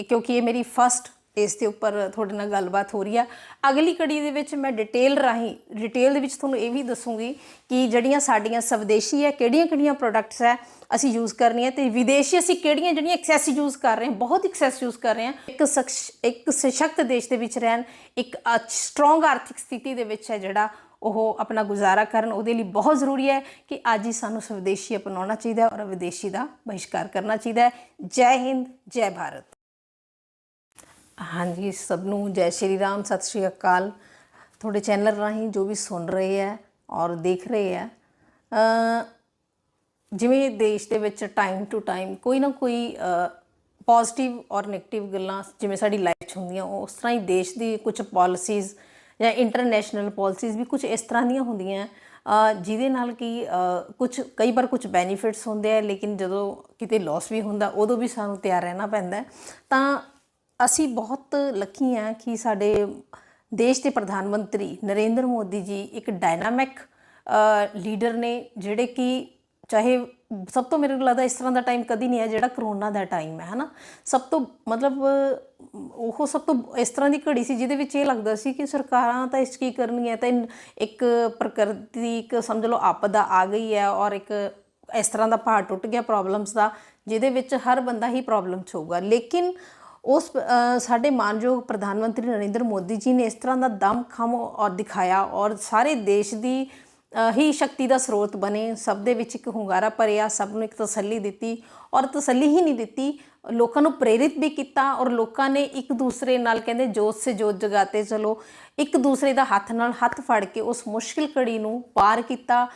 ਕਿਉਂਕਿ ਇਹ ਮੇਰੀ ਫਸਟ ਇਸ ਦੇ ਉੱਪਰ ਤੁਹਾਡੇ ਨਾਲ ਗੱਲਬਾਤ ਹੋ ਰਹੀ ਆ। ਅਗਲੀ ਕੜੀ ਦੇ ਵਿੱਚ ਮੈਂ ਡਿਟੇਲ ਰਾਹੀਂ, ਡਿਟੇਲ ਦੇ ਵਿੱਚ ਤੁਹਾਨੂੰ ਇਹ ਵੀ ਦੱਸੂਗੀ ਕਿ ਜਿਹੜੀਆਂ ਸਾਡੀਆਂ ਸਵਦੇਸ਼ੀ ਹੈ, ਕਿਹੜੀਆਂ-ਕਿਹੜੀਆਂ ਪ੍ਰੋਡਕਟਸ ਹੈ ਅਸੀਂ ਯੂਜ਼ ਕਰਨੀਆਂ ਤੇ ਵਿਦੇਸ਼ੀ ਅਸੀਂ ਕਿਹੜੀਆਂ ਜਿਹੜੀਆਂ ਐਕਸੈਸ ਯੂਜ਼ ਕਰ ਰਹੇ ਹਾਂ, ਬਹੁਤ ਐਕਸੈਸ ਯੂਜ਼ ਕਰ ਰਹੇ ਹਾਂ। ਇੱਕ ਸਖਸ਼- ਇੱਕ ਸਸ਼ਕਤ ਦੇਸ਼ ਦੇ ਵਿੱਚ ਰਹਿਣ, ਇੱਕ ਸਟਰੋਂਗ ਆਰਥਿਕ ਸਥਿਤੀ ਦੇ ਵਿੱਚ ਹੈ ਜਿਹੜਾ ਉਹ ਆਪਣਾ ਗੁਜ਼ਾਰਾ ਕਰਨ, ਉਹਦੇ ਲਈ ਬਹੁਤ ਜ਼ਰੂਰੀ ਹੈ ਕਿ ਅੱਜ ਹੀ ਸਾਨੂੰ ਸਵਦੇਸ਼ੀ ਅਪਣਾਉਣਾ ਚਾਹੀਦਾ ਹੈ ਔਰ ਵਿਦੇਸ਼ੀ ਦਾ ਬਹਿਸ਼ਕਾਰ ਕਰਨਾ ਚਾਹੀਦਾ ਹੈ। ਜੈ ਹਿੰਦ, ਜੈ ਭਾਰਤ। ਹਾਂਜੀ, ਸਭ ਨੂੰ ਜੈ ਸ਼੍ਰੀ ਰਾਮ, ਸਤਿ ਸ਼੍ਰੀ ਅਕਾਲ। ਤੁਹਾਡੇ ਚੈਨਲ ਰਾਹੀਂ ਜੋ ਵੀ ਸੁਣ ਰਹੇ ਹੈ ਔਰ ਦੇਖ ਰਹੇ ਹੈ ਜਿਵੇਂ ਦੇਸ਼ ਦੇ ਵਿੱਚ ਟਾਈਮ ਟੂ ਟਾਈਮ ਕੋਈ ਨਾ ਕੋਈ ਪੋਜ਼ਿਟਿਵ ਔਰ 네ਗੇਟਿਵ ਗੱਲਾਂ ਜਿਵੇਂ ਸਾਡੀ ਲਾਈਫ 'ਚ ਹੁੰਦੀਆਂ ਉਸ ਤਰ੍ਹਾਂ ਹੀ ਦੇਸ਼ ਦੀ ਕੁਝ ਪਾਲਿਸੀਜ਼ ਜਾਂ ਇੰਟਰਨੈਸ਼ਨਲ ਪਾਲਿਸੀਜ਼ ਵੀ ਕੁਝ ਇਸ ਤਰ੍ਹਾਂ ਦੀਆਂ ਹੁੰਦੀਆਂ ਜਿਹਦੇ ਨਾਲ ਕਿ ਕੁਝ ਕਈ ਵਾਰ ਕੁਝ ਬੈਨੀਫਿਟਸ ਹੁੰਦੇ ਆ, ਲੇਕਿਨ ਜਦੋਂ ਕਿਤੇ ਲਾਸ ਵੀ ਹੁੰਦਾ, ਉਦੋਂ ਵੀ ਸਾਨੂੰ ਤਿਆਰ ਰਹਿਣਾ ਪੈਂਦਾ ਤਾਂ ਅਸੀਂ ਬਹੁਤ ਲੱਕੀ ਹਾਂ ਕਿ ਸਾਡੇ ਦੇਸ਼ ਦੇ ਪ੍ਰਧਾਨ ਮੰਤਰੀ ਨਰਿੰਦਰ ਮੋਦੀ ਜੀ ਇੱਕ ਡਾਇਨਾਮਿਕ ਲੀਡਰ ਨੇ ਜਿਹੜੇ ਕਿ ਚਾਹੇ ਸਭ ਤੋਂ ਮੇਰੇ ਲੱਗਦਾ ਇਸ ਤਰ੍ਹਾਂ ਦਾ ਟਾਈਮ ਕਦੀ ਨਹੀਂ ਹੈ ਜਿਹੜਾ ਕਰੋਨਾ ਦਾ ਟਾਈਮ ਹੈ, ਹਨਾ? ਸਭ ਤੋਂ, ਮਤਲਬ, ਉਹ ਸਭ ਤੋਂ ਇਸ ਤਰ੍ਹਾਂ ਦੀ ਘੜੀ ਸੀ ਜਿਹਦੇ ਵਿੱਚ ਇਹ ਲੱਗਦਾ ਸੀ ਕਿ ਸਰਕਾਰਾਂ ਤਾਂ ਇਸ ਕੀ ਕਰਨਗੀਆਂ, ਤਾਂ ਇੱਕ ਪ੍ਰਕਿਰਤੀ ਇੱਕ ਸਮਝ ਲਓ ਆਪਦਾ ਆ ਗਈ ਹੈ ਔਰ ਇੱਕ ਇਸ ਤਰ੍ਹਾਂ ਦਾ ਪਹਾੜ ਟੁੱਟ ਗਿਆ ਪ੍ਰੋਬਲਮਸ ਦਾ, ਜਿਹਦੇ ਵਿੱਚ ਹਰ ਬੰਦਾ ਹੀ ਪ੍ਰੋਬਲਮ ਹੋਊਗਾ। ਲੇਕਿਨ ਉਸ ਸਾਡੇ ਮਾਨਯੋਗ ਪ੍ਰਧਾਨ ਮੰਤਰੀ ਨਰਿੰਦਰ ਮੋਦੀ ਜੀ ਨੇ ਇਸ ਤਰ੍ਹਾਂ ਦਾ ਦਮ ਖਮ ਔਰ ਦਿਖਾਇਆ ਔਰ ਸਾਰੇ ਦੇਸ਼ ਦੀ ਹੀ ਸ਼ਕਤੀ ਦਾ ਸਰੋਤ ਬਣੇ। ਸਭ ਦੇ ਵਿੱਚ ਇੱਕ ਹੁੰਗਾਰਾ ਭਰਿਆ, ਸਭ ਨੂੰ ਇੱਕ ਤਸੱਲੀ ਦਿੱਤੀ ਔਰ ਤਸੱਲੀ ਹੀ ਨਹੀਂ ਦਿੱਤੀ। ਲੋਕਾਂ ਨੂੰ ਪ੍ਰੇਰਿਤ ਵੀ ਕੀਤਾ ਔਰ ਲੋਕਾਂ ਨੇ ਇੱਕ ਦੂਸਰੇ ਨਾਲ ਕਹਿੰਦੇ ਜੋਤ ਸੇ ਜੋਤ ਜਗਾਤੇ ਚਲੋ। ਇੱਕ ਦੂਸਰੇ ਦਾ ਹੱਥ ਨਾਲ ਹੱਥ ਫੜ ਕੇ ਉਸ ਮੁਸ਼ਕਿਲ ਘੜੀ ਨੂੰ ਪਾਰ ਕੀਤਾ